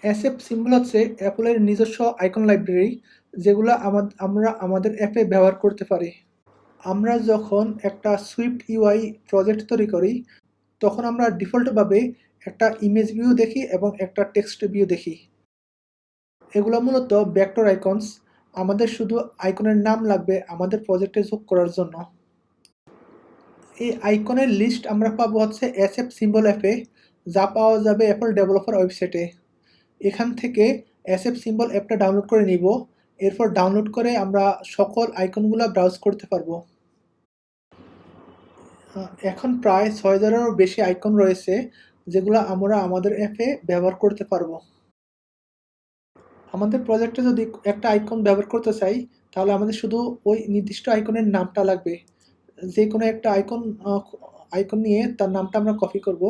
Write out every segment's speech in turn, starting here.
অ্যাসেপ symbol হচ্ছে অ্যাপলের নিজস্ব icon library, যেগুলো আমা- আমরা আমাদের অ্যাপে ব্যবহার করতে পারি। আমরা যখন একটা সুইফট ইউআই প্রজেক্ট তৈরি করি, তখন আমরা ডিফল্টভাবে একটা ইমেজ ভিউ দেখি এবং একটা টেক্সট ভিউ দেখি। এগুলো মূলত ভেক্টর আইকনস আমাদের শুধু আইকনের নাম লাগবে আমাদের প্রজেক্টে যোগ করার জন্য। এই আইকনের লিস্ট আমরা পাবো হচ্ছে অ্যাসেপ সিম্বল অ্যাপে, যা পাওয়া যাবে অ্যাপল ডেভেলপার ওয়েবসাইটে এখান থেকে অ্যাসেপ সিম্বল অ্যাপটা ডাউনলোড করে নিব। এরপর ডাউনলোড করে আমরা সকল আইকনগুলো ব্রাউজ করতে পারব। এখন প্রায় ছয় হাজারেরও বেশি আইকন রয়েছে, যেগুলো আমরা আমাদের অ্যাপে ব্যবহার করতে পারব। আমাদের প্রজেক্টে যদি একটা আইকন ব্যবহার করতে চাই, তাহলে আমাদের শুধু ওই নির্দিষ্ট আইকনের নামটা লাগবে। যে কোনো একটা আইকন আইকন নিয়ে তার নামটা আমরা কপি করব।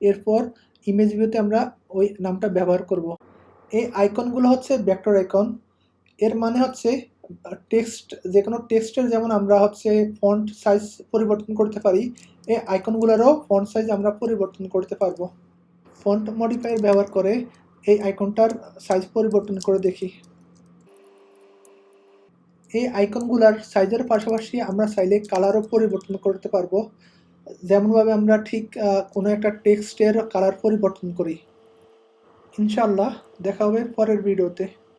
এরপর ইমেজ ভিউতে আমরা ওই নামটা ব্যবহার করব। এই আইকনগুলো হচ্ছে ভেক্টর আইকন এর মানে হচ্ছে টেক্সট যে কোনো টেক্সটের যেমন আমরা হচ্ছে ফন্ট সাইজ পরিবর্তন করতে পারি, এই আইকনগুলোরও ফন্ট সাইজ আমরা পরিবর্তন করতে পারব। ফন্ট মডিফায়ার ব্যবহার করে এই আইকনটার সাইজ পরিবর্তন করে দেখি। এই আইকনগুলার সাইজের পাশাপাশি আমরা চাইলে কালারও পরিবর্তন করতে পারব। যেমনভাবে আমরা ঠিক কোনো একটা টেক্সটের কালার পরিবর্তন করি। ইনশাল্লাহ দেখা হবে পরের ভিডিওতে